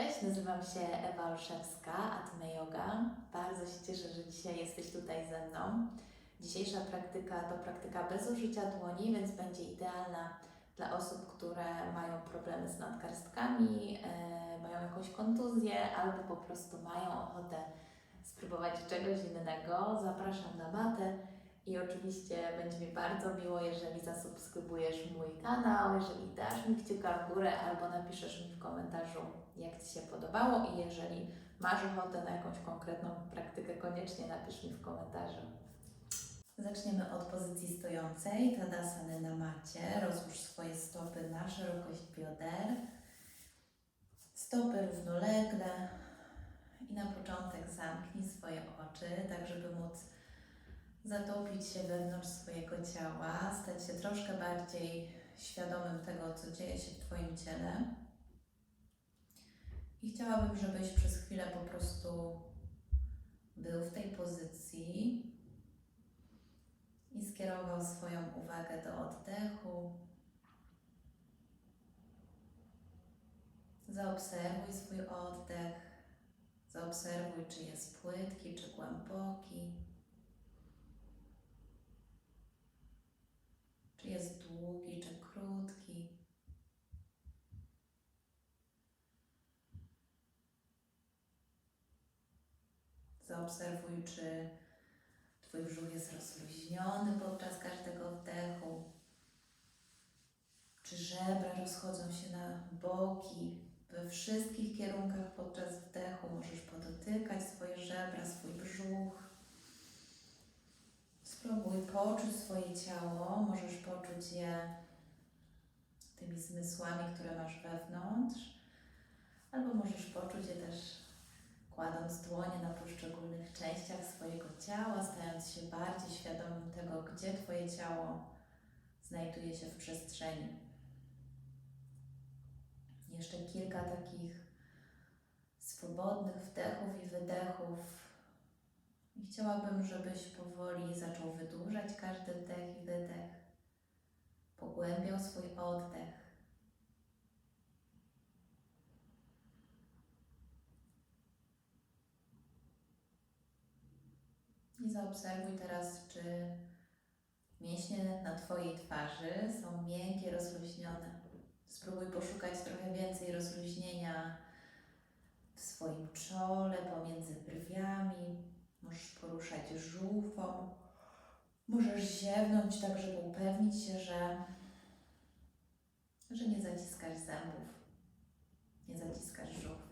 Cześć, nazywam się Ewa Olszewska, Atme Yoga. Bardzo się cieszę, że dzisiaj jesteś tutaj ze mną. Dzisiejsza praktyka to praktyka bez użycia dłoni, więc będzie idealna dla osób, które mają problemy z nadgarstkami, e, mają jakąś kontuzję albo po prostu mają ochotę spróbować czegoś innego. Zapraszam na matę i oczywiście będzie mi bardzo miło, jeżeli zasubskrybujesz mój kanał, jeżeli dasz mi kciuka w górę albo napiszesz mi w komentarzu, jak Ci się podobało i jeżeli masz ochotę na jakąś konkretną praktykę, koniecznie napisz mi w komentarzu. Zaczniemy od pozycji stojącej, tadasany na macie. Rozłóż swoje stopy na szerokość bioder. Stopy równolegle i na początek zamknij swoje oczy, tak żeby móc zatopić się wewnątrz swojego ciała, stać się troszkę bardziej świadomym tego, co dzieje się w Twoim ciele. I chciałabym, żebyś przez chwilę po prostu był w tej pozycji i skierował swoją uwagę do oddechu. Zaobserwuj swój oddech. Zaobserwuj, czy jest płytki, czy głęboki. Czy jest długi, czy krótki. Zaobserwuj, czy Twój brzuch jest rozluźniony podczas każdego wdechu. Czy żebra rozchodzą się na boki we wszystkich kierunkach podczas wdechu. Możesz podotykać swoje żebra, swój brzuch. Spróbuj poczuć swoje ciało. Możesz poczuć je tymi zmysłami, które masz wewnątrz, albo możesz poczuć je też kładąc dłonie na poszczególnych częściach swojego ciała, stając się bardziej świadomym tego, gdzie Twoje ciało znajduje się w przestrzeni. Jeszcze kilka takich swobodnych wdechów i wydechów. I chciałabym, żebyś powoli zaczął wydłużać każdy wdech i wydech. Pogłębiał swój oddech. I zaobserwuj teraz, czy mięśnie na Twojej twarzy są miękkie, rozluźnione. Spróbuj poszukać trochę więcej rozluźnienia w swoim czole, pomiędzy brwiami. Możesz poruszać żółwą. Możesz ziewnąć tak, żeby upewnić się, że, że nie zaciskasz zębów, nie zaciskasz żółw.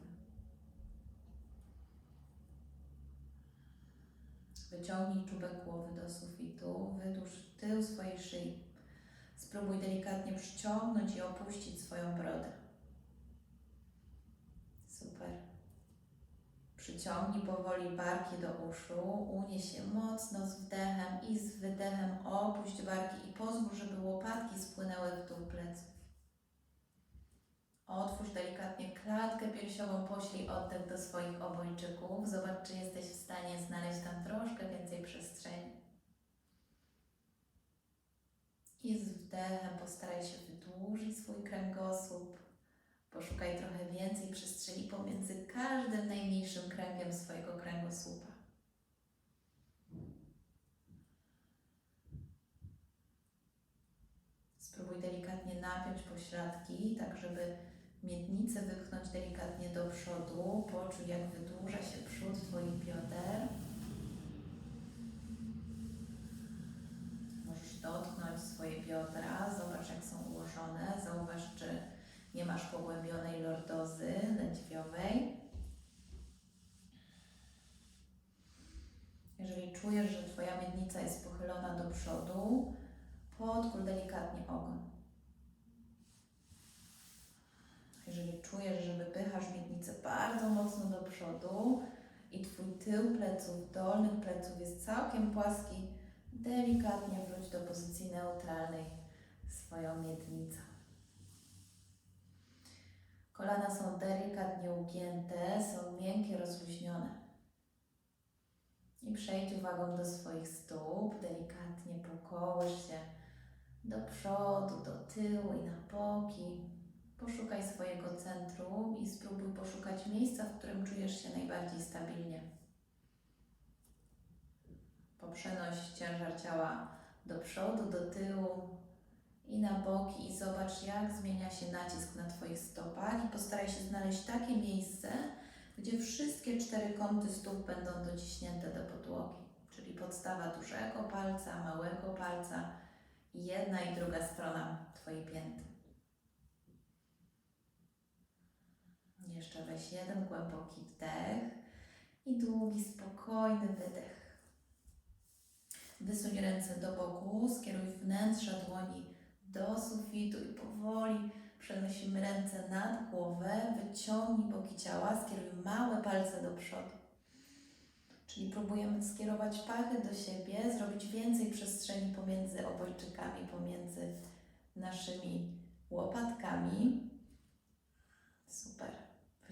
Wyciągnij czubek głowy do sufitu, wydłuż tył swojej szyi. Spróbuj delikatnie przyciągnąć i opuścić swoją brodę. Super. Przyciągnij powoli barki do uszu, unieś się mocno z wdechem i z wydechem opuść barki i pozwól, żeby łopatki spłynęły w dół pleców. Otwórz delikatnie klatkę piersiową, poślij oddech do swoich obojczyków. Zobacz, czy jesteś w stanie znaleźć tam troszkę więcej przestrzeni. I z wdechem postaraj się wydłużyć swój kręgosłup. Poszukaj trochę więcej przestrzeni pomiędzy każdym najmniejszym kręgiem swojego kręgosłupa. Spróbuj delikatnie napiąć pośladki, tak żeby miednicę wypchnąć delikatnie do przodu. Poczuj, jak wydłuża się przód Twoich bioder. Możesz dotknąć swoje biodra, zobacz, jak są ułożone. Zauważ, czy nie masz pogłębionej lordozy lędźwiowej. Jeżeli czujesz, że Twoja miednica jest pochylona do przodu, podkól delikatnie ogon. Czujesz, że wypychasz miednicę bardzo mocno do przodu i Twój tył pleców, dolnych pleców jest całkiem płaski, delikatnie wróć do pozycji neutralnej swoją miednicą. Kolana są delikatnie ugięte, są miękkie, rozluźnione. I przejdź uwagą do swoich stóp, delikatnie pokołysz się do przodu, do tyłu i na boki. Poszukaj swojego centrum i spróbuj poszukać miejsca, w którym czujesz się najbardziej stabilnie. Poprzenoś ciężar ciała do przodu, do tyłu i na boki i zobacz, jak zmienia się nacisk na Twoich stopach i postaraj się znaleźć takie miejsce, gdzie wszystkie cztery kąty stóp będą dociśnięte do podłogi, czyli podstawa dużego palca, małego palca i jedna i druga strona Twojej pięty. Jeszcze weź jeden głęboki wdech i długi, spokojny wydech. Wysuń ręce do boku, skieruj wnętrza dłoni do sufitu i powoli przenosimy ręce nad głowę, wyciągnij boki ciała, skieruj małe palce do przodu. Czyli próbujemy skierować pachy do siebie, zrobić więcej przestrzeni pomiędzy obojczykami, pomiędzy naszymi łopatkami. Super.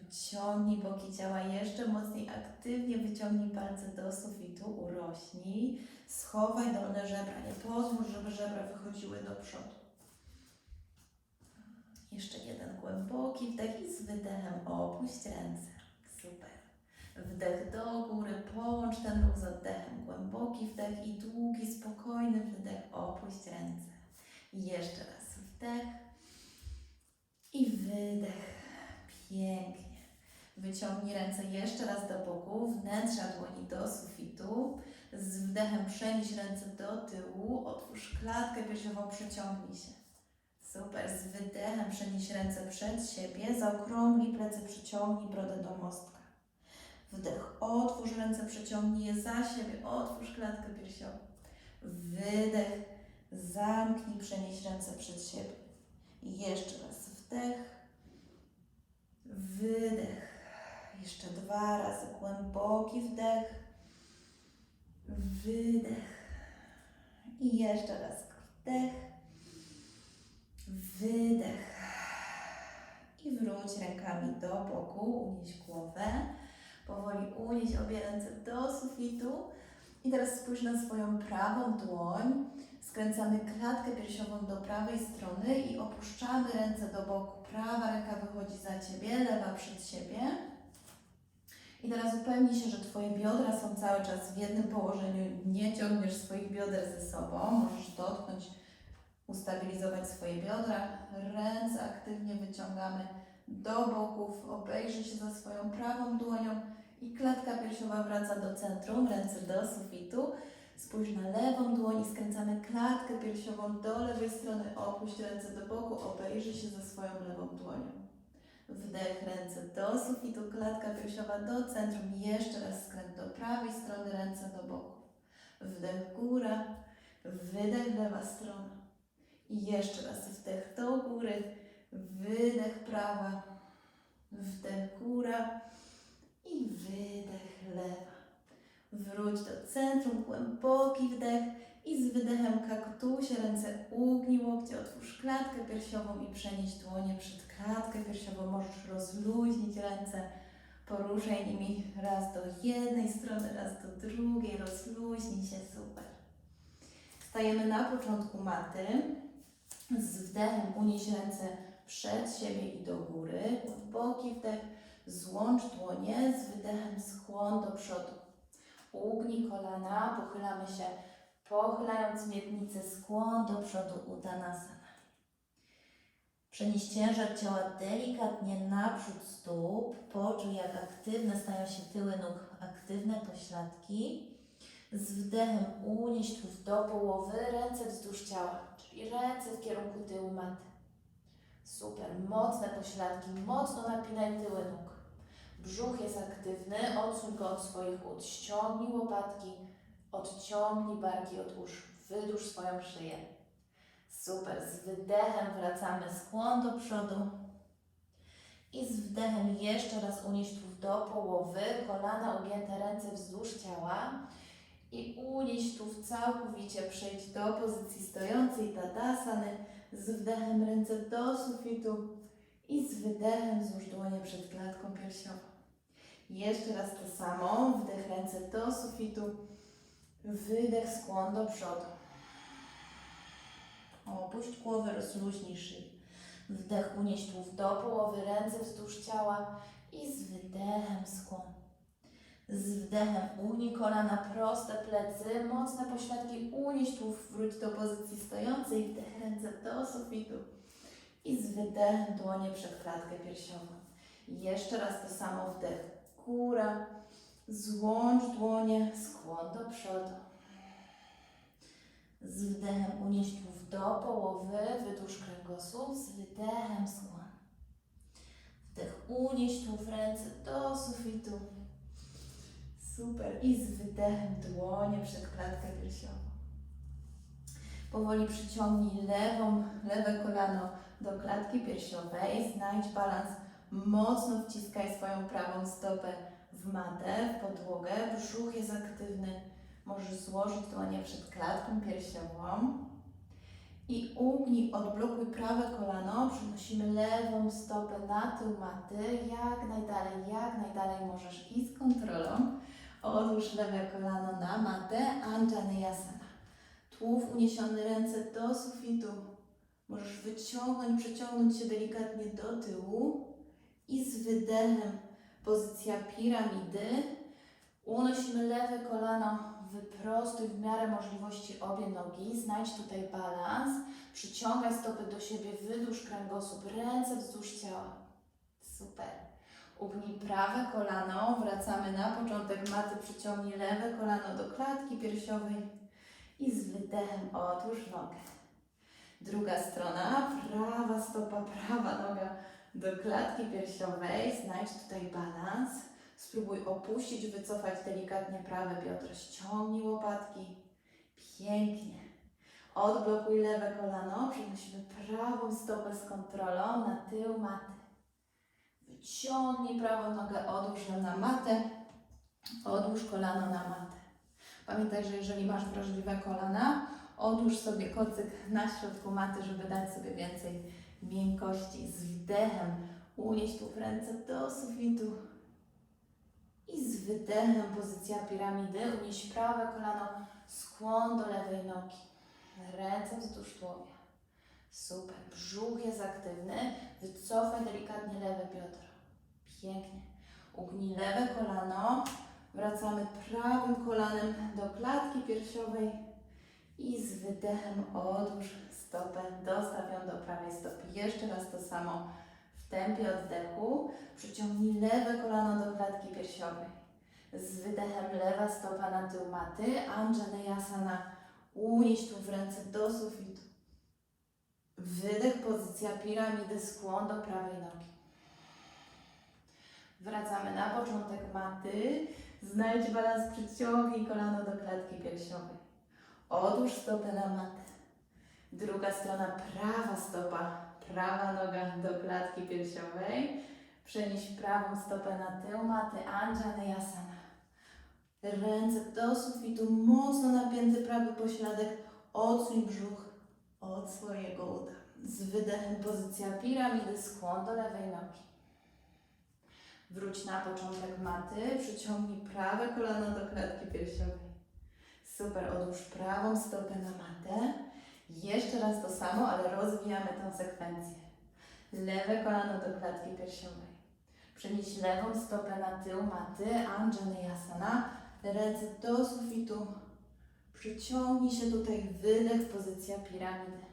Wyciągnij boki ciała jeszcze mocniej, aktywnie wyciągnij palce do sufitu, urośnij, schowaj dolne żebra, nie pozwól, żeby żebra wychodziły do przodu. Jeszcze jeden głęboki wdech i z wydechem opuść ręce. Super. Wdech do góry, połącz ten ruch z oddechem. Głęboki wdech i długi, spokojny wydech, opuść ręce. Jeszcze raz wdech i wydech. Pięknie. Wyciągnij ręce jeszcze raz do boku, wnętrza dłoni do sufitu. Z wdechem przenieś ręce do tyłu, otwórz klatkę piersiową, przeciągnij się. Super, z wydechem przenieś ręce przed siebie, zaokrąglij plecy, przyciągnij brodę do mostka. Wdech, otwórz ręce, przeciągnij je za siebie, otwórz klatkę piersiową. Wydech, zamknij, przenieś ręce przed siebie. I jeszcze raz wdech, wydech. Jeszcze dwa razy głęboki wdech, wydech. I jeszcze raz wdech, wydech. I wróć rękami do boku, unieś głowę. Powoli unieś obie ręce do sufitu. I teraz spójrz na swoją prawą dłoń. Skręcamy klatkę piersiową do prawej strony i opuszczamy ręce do boku. Prawa ręka wychodzi za Ciebie, lewa przed siebie. I teraz upewnij się, że Twoje biodra są cały czas w jednym położeniu. Nie ciągniesz swoich bioder ze sobą. Możesz dotknąć, ustabilizować swoje biodra. Ręce aktywnie wyciągamy do boków. Obejrzyj się za swoją prawą dłonią i klatka piersiowa wraca do centrum, ręce do sufitu. Spójrz na lewą dłoń i skręcamy klatkę piersiową do lewej strony, opuść ręce do boku, obejrzyj się za swoją lewą dłonią. Wdech ręce do sufitu, klatka piersiowa do centrum, jeszcze raz skręt do prawej strony, ręce do boku. Wdech góra, wydech lewa strona. I jeszcze raz wdech do góry, wydech prawa, wdech góra i wydech lewa. Wróć do centrum, głęboki wdech i z wydechem kaktusie ręce ugnij łokcie, otwórz klatkę piersiową i przenieś dłonie przed klatkę piersiową. Możesz rozluźnić ręce, poruszaj nimi raz do jednej strony, raz do drugiej, rozluźnij się, super. Stajemy na początku maty, z wdechem unieś ręce przed siebie i do góry, głęboki wdech, złącz dłonie, z wydechem skłon do przodu. Ugnij kolana, pochylamy się, pochylając miednicę, skłon do przodu, Uttanasana. Przenieś ciężar ciała delikatnie naprzód stóp, poczuj jak aktywne stają się tyły nóg, aktywne pośladki. Z wdechem unieś tułów do połowy, ręce wzdłuż ciała, czyli ręce w kierunku tyłu maty. Super, mocne pośladki, mocno napinaj tyły nóg. Brzuch jest aktywny, odsuń go od swoich ud. Ściągnij łopatki, odciągnij barki od usz. Wydłuż swoją szyję. Super, z wydechem wracamy skłon do przodu. I z wdechem jeszcze raz unieś tu do połowy, kolana ugięte, ręce wzdłuż ciała. I unieś tu całkowicie, przejdź do pozycji stojącej Tadasany. Z wdechem ręce do sufitu i z wydechem złóż dłonie przed klatką piersiową. Jeszcze raz to samo. Wdech ręce do sufitu. Wydech skłon do przodu. Opuść głowę, rozluźnij szyję. Wdech unieś tułów do połowy, ręce wzdłuż ciała i z wydechem skłon. Z wdechem ugnij kolana, proste plecy, mocne pośladki, unieś tu, wróć do pozycji stojącej, wdech ręce do sufitu. I z wydechem dłonie przed klatkę piersiową. Jeszcze raz to samo wdech, góra, złącz dłonie, skłon do przodu. Z wdechem unieś tułów do połowy, wydłuż kręgosłup, z wydechem skłon. Wdech unieś tułów ręce do sufitu. Super. I z wydechem dłonie przed klatkę piersiową. Powoli przyciągnij lewą, lewe kolano do klatki piersiowej. Znajdź balans. Mocno wciskaj swoją prawą stopę w matę, w podłogę. Brzuch jest aktywny. Możesz złożyć dłonie przed klatką piersiową. I ugnij, odblokuj prawe kolano, przenosimy lewą stopę na tył maty, jak najdalej, jak najdalej możesz i z kontrolą. Odłóż lewe kolano na matę, Anjaneyasana. Tułów uniesiony, ręce do sufitu. Możesz wyciągnąć, przeciągnąć się delikatnie do tyłu i z wydechem pozycja piramidy. Unosimy lewe kolano, wyprostuj w miarę możliwości obie nogi, znajdź tutaj balans, przyciągaj stopy do siebie, wydłuż kręgosłup, ręce wzdłuż ciała. Super. Ugnij prawe kolano, wracamy na początek maty, przyciągnij lewe kolano do klatki piersiowej i z wydechem otwórz nogę. Druga strona, prawa stopa, prawa noga do klatki piersiowej, znajdź tutaj balans. Spróbuj opuścić, wycofać delikatnie prawe biodro, ściągnij łopatki. Pięknie. Odblokuj lewe kolano, przenosimy prawą stopę z kontrolą na tył maty. Wyciągnij prawą nogę, odłóż ją na matę, odłóż kolano na matę. Pamiętaj, że jeżeli masz wrażliwe kolana, odłóż sobie kocyk na środku maty, żeby dać sobie więcej miękkości. Z wdechem unieś tu ręce do sufitu. I z wydechem pozycja piramidy. Unieś prawe kolano, skłon do lewej nogi. Ręce wzdłuż tułowia. Super. Brzuch jest aktywny. Wycofaj delikatnie lewe biodro. Pięknie. Ugnij lewe kolano. Wracamy prawym kolanem do klatki piersiowej. I z wydechem odłóż stopę. Dostaw ją do prawej stopy. Jeszcze raz to samo w tempie oddechu. Przyciągnij lewe kolano do klatki piersiowej. Z wydechem lewa stopa na tył maty. Anjaneyasana. Unieś tu w ręce do sufitu. Wydech, pozycja piramidy, skłon do prawej nogi. Wracamy na początek maty. Znajdź balans, przyciągnij kolano do klatki piersiowej. Odłóż stopę na matę. Druga strona, prawa stopa, prawa noga do klatki piersiowej. Przenieś prawą stopę na tył maty, Anjaneyasana. Ręce do sufitu, mocno napięty prawy pośladek. Odsuń brzuch od swojego uda. Z wydechem pozycja piramidy, skłon do lewej nogi. Wróć na początek maty, przyciągnij prawe kolano do klatki piersiowej. Super, odłóż prawą stopę na matę. Jeszcze raz to samo, ale rozwijamy tę sekwencję. Lewe kolano do klatki piersiowej. Przenieś lewą stopę na tył maty, Anjaneyasana. Ręce do sufitu. Przyciągnij się tutaj, wydech, pozycja piramidy.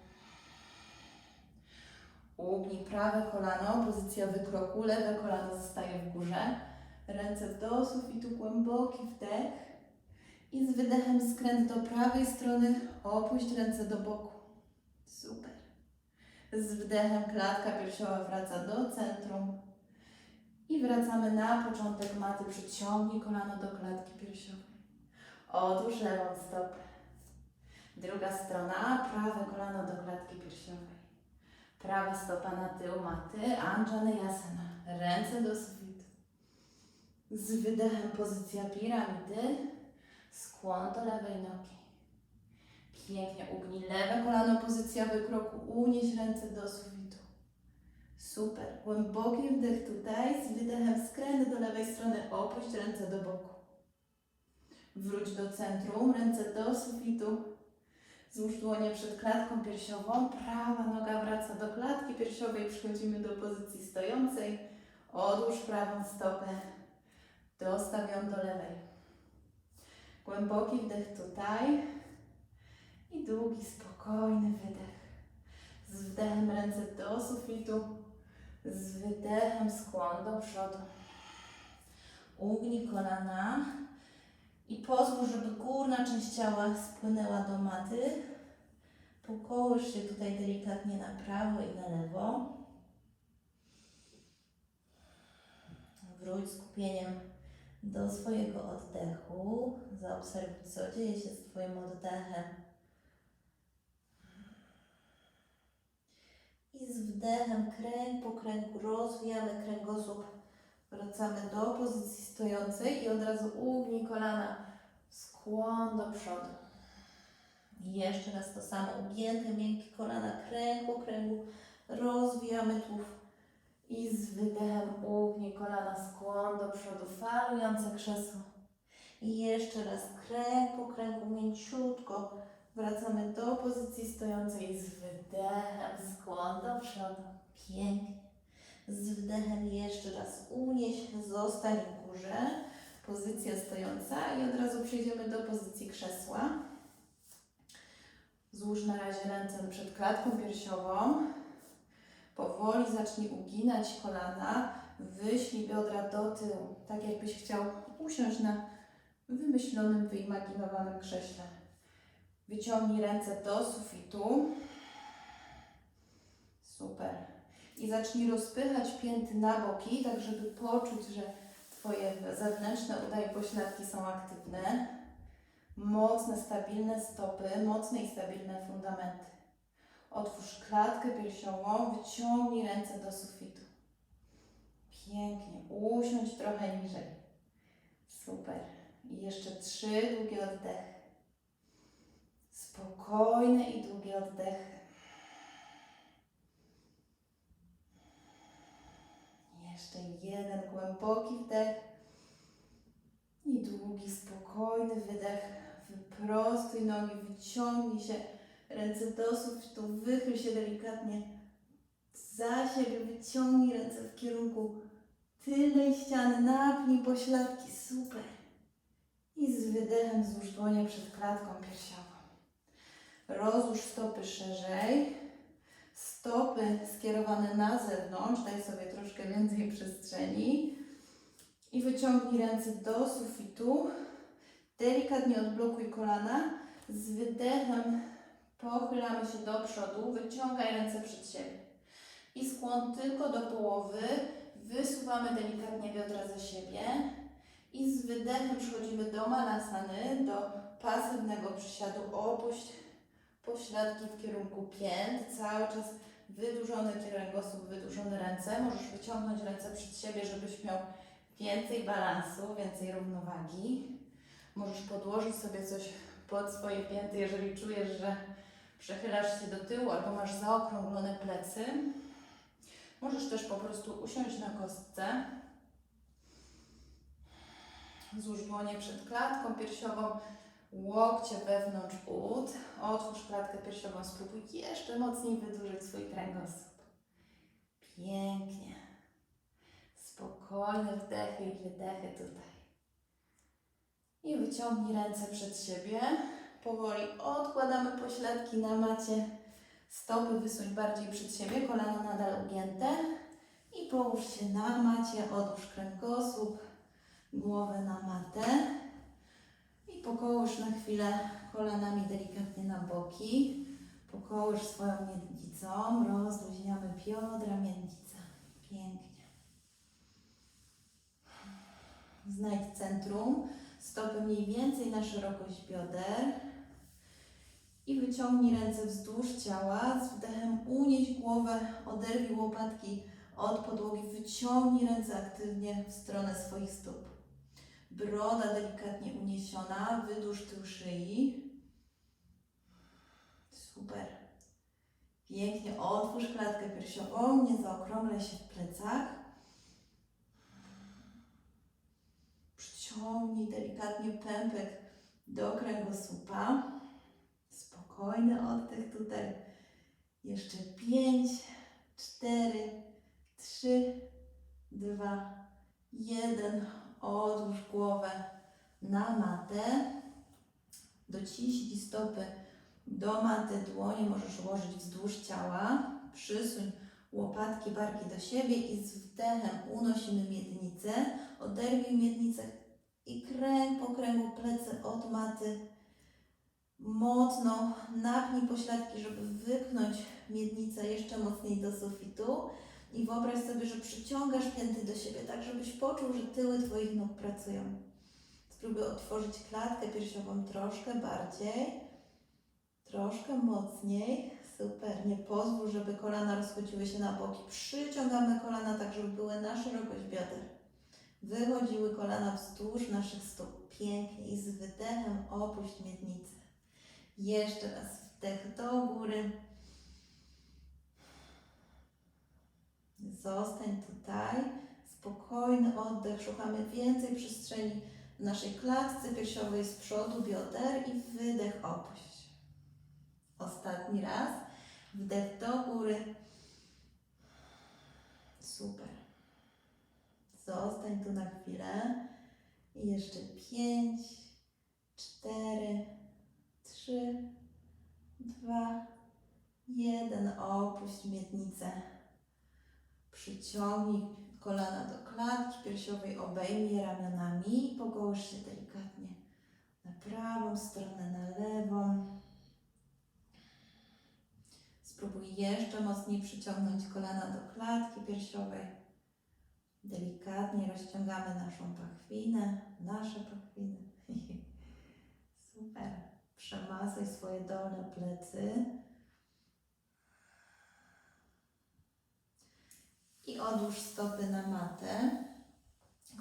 Ugnij prawe kolano, pozycja wykroku, lewe kolano zostaje w górze. Ręce do sufitu, głęboki wdech. I z wydechem skręt do prawej strony, opuść ręce do boku. Super. Z wdechem klatka piersiowa wraca do centrum. I wracamy na początek maty. Przyciągnij kolano do klatki piersiowej. Odłóż lewą stopę. Druga strona, prawe kolano do klatki piersiowej. Prawa stopa na tył maty, Anjaneyasana. Ręce do sufitu. Z wydechem pozycja piramidy. Skłon do lewej nogi. Pięknie ugnij lewe kolano, pozycja wykroku. Unieś ręce do sufitu. Super. Głęboki wdech tutaj. Z wydechem skręt do lewej strony. Opuść ręce do boku. Wróć do centrum. Ręce do sufitu. Złóż dłonie przed klatką piersiową. Prawa noga wraca do klatki piersiowej. Przechodzimy do pozycji stojącej. Odłóż prawą stopę. Dostawiam do lewej. Głęboki wdech tutaj i długi, spokojny wydech. Z wdechem ręce do sufitu, z wydechem skłon do przodu. Ugnij kolana i pozwól, żeby górna część ciała spłynęła do maty. Pokołysz się tutaj delikatnie na prawo i na lewo. Wróć skupieniem do swojego oddechu. Zaobserwuj, co dzieje się z Twoim oddechem. I z wdechem kręg po kręgu rozwijamy kręgosłup. Wracamy do pozycji stojącej i od razu ugnij kolana. Skłon do przodu. I jeszcze raz to samo. Ugięte, miękkie kolana, kręg po kręgu. Rozwijamy tułów. I z wydechem ugnij kolana, skłon do przodu, falujące krzesło. I jeszcze raz kręg po kręgu, mięciutko. Wracamy do pozycji stojącej z wydechem, skłon do przodu. Pięknie. Z wdechem jeszcze raz unieś, zostań w górze. Pozycja stojąca i od razu przejdziemy do pozycji krzesła. Złóż na razie ręce przed klatką piersiową. Powoli zacznij uginać kolana, wyślij biodra do tyłu, tak jakbyś chciał usiąść na wymyślonym, wyimaginowanym krześle. Wyciągnij ręce do sufitu. Super. I zacznij rozpychać pięty na boki, tak żeby poczuć, że Twoje zewnętrzne uda i pośladki są aktywne. Mocne, stabilne stopy, mocne i stabilne fundamenty. Otwórz klatkę piersiową, wyciągnij ręce do sufitu. Pięknie. Usiądź trochę niżej. Super. I jeszcze trzy długie oddechy. Spokojny i długi oddech. Jeszcze jeden głęboki wdech i długi, spokojny wydech. Wyprostuj nogi, wyciągnij się ręce do sufitu, wychyl się delikatnie za siebie, wyciągnij ręce w kierunku tylnej ściany, napnij pośladki, super. I z wydechem złóż dłonie przed klatką piersiową. Rozłóż stopy szerzej, stopy skierowane na zewnątrz, daj sobie troszkę więcej przestrzeni i wyciągnij ręce do sufitu. Delikatnie odblokuj kolana, z wydechem pochylamy się do przodu, wyciągaj ręce przed siebie. I skłon tylko do połowy, wysuwamy delikatnie biodra ze siebie. I z wydechem przechodzimy do malasany, do pasywnego przysiadu, opuść pośladki w kierunku pięt, cały czas wydłużony kręgosłup, wydłużone ręce. Możesz wyciągnąć ręce przed siebie, żebyś miał więcej balansu, więcej równowagi. Możesz podłożyć sobie coś pod swoje pięty, jeżeli czujesz, że przechylasz się do tyłu albo masz zaokrąglone plecy. Możesz też po prostu usiąść na kostce. Złóż dłonie przed klatką piersiową, łokcie wewnątrz ud. Otwórz klatkę piersiową, spróbuj jeszcze mocniej wydłużyć swój kręgosłup. Pięknie. Spokojne wdechy i wydechy tutaj. I wyciągnij ręce przed siebie. Powoli odkładamy pośladki na macie. Stopy wysuń bardziej przed siebie, kolana nadal ugięte. I połóż się na macie, odłóż kręgosłup, głowę na matę. I pokołysz na chwilę kolanami delikatnie na boki. Pokołysz swoją miednicą, rozluźniamy biodra, miednica. Pięknie. Znajdź centrum, stopy mniej więcej na szerokość bioder. I wyciągnij ręce wzdłuż ciała, z wdechem unieś głowę, oderwij łopatki od podłogi, wyciągnij ręce aktywnie w stronę swoich stóp. Broda delikatnie uniesiona, wydłuż tył szyi. Super. Pięknie otwórz klatkę piersiową, nie zaokrąglaj się w plecach. Przyciągnij delikatnie pępek do kręgosłupa. Spokojny oddech tutaj. Jeszcze pięć, cztery, trzy, dwa, jeden. Odłóż głowę na matę. Dociśnij stopy do maty, dłonie możesz ułożyć wzdłuż ciała. Przysuń łopatki, barki do siebie i z wdechem unosimy miednicę. Oderwij miednicę i kręg po kręgu plecy od maty. Mocno napnij pośladki, żeby wypchnąć miednicę jeszcze mocniej do sufitu. I wyobraź sobie, że przyciągasz pięty do siebie, tak żebyś poczuł, że tyły Twoich nóg pracują. Spróbuj otworzyć klatkę piersiową troszkę bardziej, troszkę mocniej. Super, nie pozwól, żeby kolana rozchodziły się na boki. Przyciągamy kolana tak, żeby były na szerokość bioder. Wychodziły kolana wzdłuż naszych stóp. Pięknie i z wydechem opuść miednicę. Jeszcze raz wdech do góry. Zostań tutaj. Spokojny oddech. Szukamy więcej przestrzeni w naszej klatce piersiowej z przodu bioder i wydech opuść. Ostatni raz. Wdech do góry. Super. Zostań tu na chwilę. I jeszcze pięć, cztery, trzy, dwa, jeden. Opuść miednicę. Przyciągnij kolana do klatki piersiowej, obejmij ramionami i pogołż się delikatnie na prawą stronę, na lewą. Spróbuj jeszcze mocniej przyciągnąć kolana do klatki piersiowej. Delikatnie rozciągamy naszą pachwinę, nasze pachwiny. Super. Przemasuj swoje dolne plecy. I odłóż stopy na matę.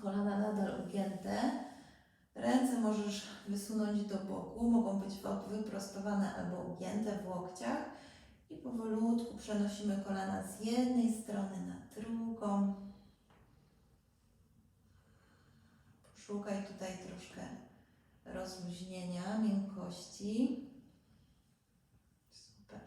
Kolana nadal ugięte. Ręce możesz wysunąć do boku, mogą być wyprostowane albo ugięte w łokciach. I powolutku przenosimy kolana z jednej strony na drugą. Szukaj tutaj troszkę rozluźnienia, miękkości. Super.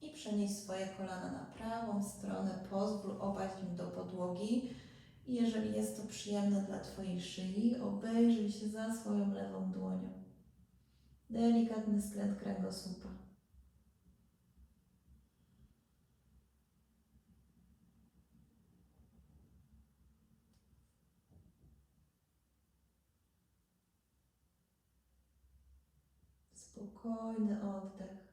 I przenieś swoje kolana na prawą stronę, pozwól opaść im do podłogi. I jeżeli jest to przyjemne dla Twojej szyi, obejrzyj się za swoją lewą dłonią. Delikatny skręt kręgosłupa. Spokojny oddech.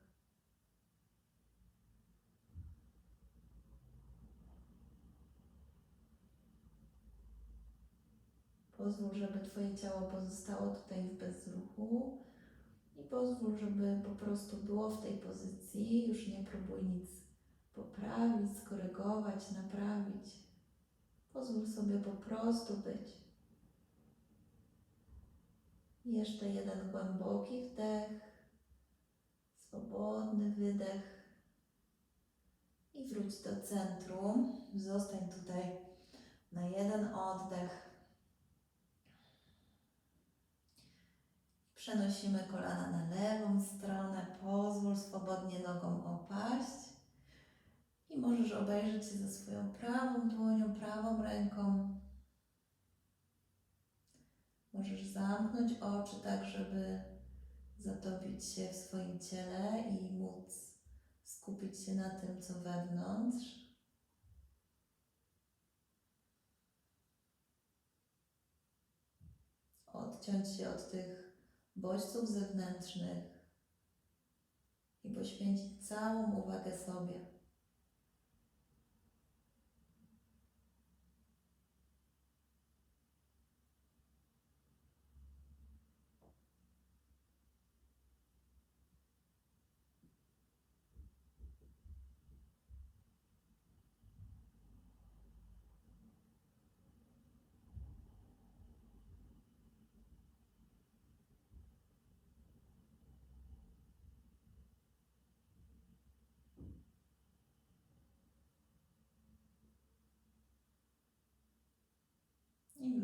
Pozwól, żeby Twoje ciało pozostało tutaj w bezruchu i pozwól, żeby po prostu było w tej pozycji. Już nie próbuj nic poprawić, skorygować, naprawić. Pozwól sobie po prostu być. Jeszcze jeden głęboki wdech, swobodny wydech i wróć do centrum. Zostań tutaj na jeden oddech. Przenosimy kolana na lewą stronę, pozwól swobodnie nogą opaść. I możesz obejrzeć się ze swoją prawą dłonią, prawą ręką. Możesz zamknąć oczy tak, żeby zatopić się w swoim ciele i móc skupić się na tym, co wewnątrz. Odciąć się od tych bodźców zewnętrznych i poświęcić całą uwagę sobie.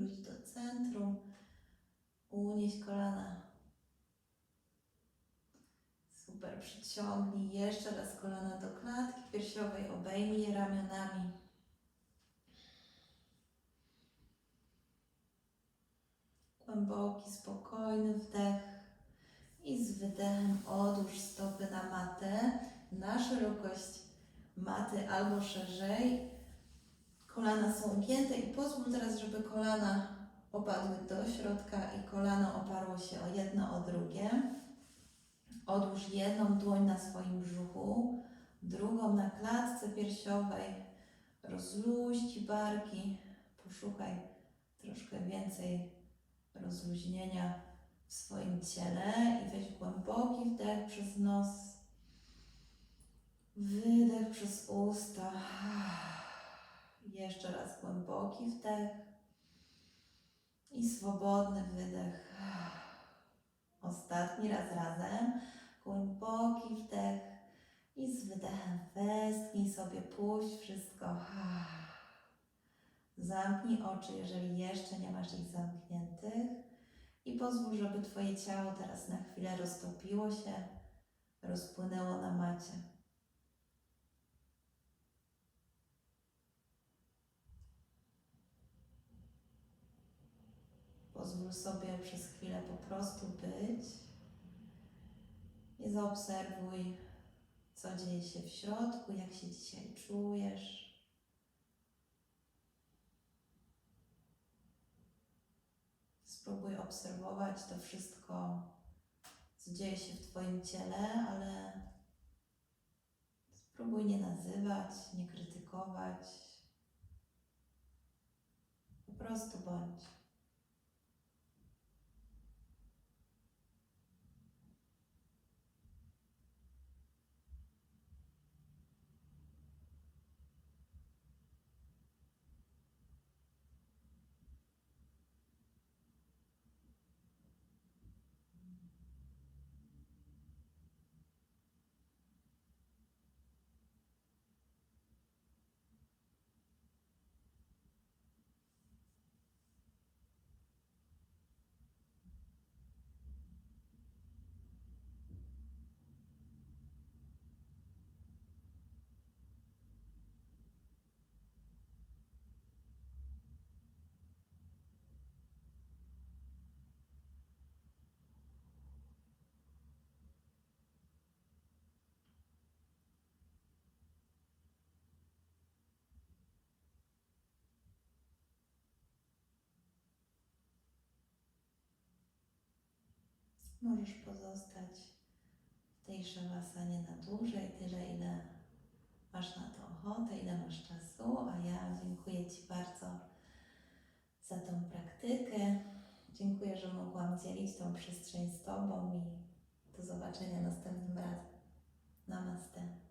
wróć do centrum. Unieś kolana. Super, przyciągnij jeszcze raz kolana do klatki piersiowej, obejmij je ramionami. Głęboki, spokojny wdech i z wydechem odłóż stopy na matę, na szerokość maty albo szerzej Kolana są ugięte i pozwól teraz, żeby kolana opadły do środka i kolano oparło się o jedno o drugie. Odłóż jedną dłoń na swoim brzuchu, drugą na klatce piersiowej. Rozluź barki, poszukaj troszkę więcej rozluźnienia w swoim ciele i weź głęboki wdech przez nos, wydech przez usta. Jeszcze raz głęboki wdech i swobodny wydech. Ostatni raz razem. Głęboki wdech i z wydechem westchnij sobie, puść wszystko. Zamknij oczy, jeżeli jeszcze nie masz ich zamkniętych. I pozwól, żeby Twoje ciało teraz na chwilę roztopiło się, rozpłynęło na macie. Pozwól sobie przez chwilę po prostu być i zaobserwuj, co dzieje się w środku, jak się dzisiaj czujesz. Spróbuj obserwować to wszystko, co dzieje się w Twoim ciele, ale spróbuj nie nazywać, nie krytykować. Po prostu bądź. Możesz pozostać w tej szawasanie na dłużej, tyle ile masz na to ochotę, ile masz czasu, a ja dziękuję Ci bardzo za tą praktykę. Dziękuję, że mogłam dzielić tą przestrzeń z Tobą i do zobaczenia następnym razem.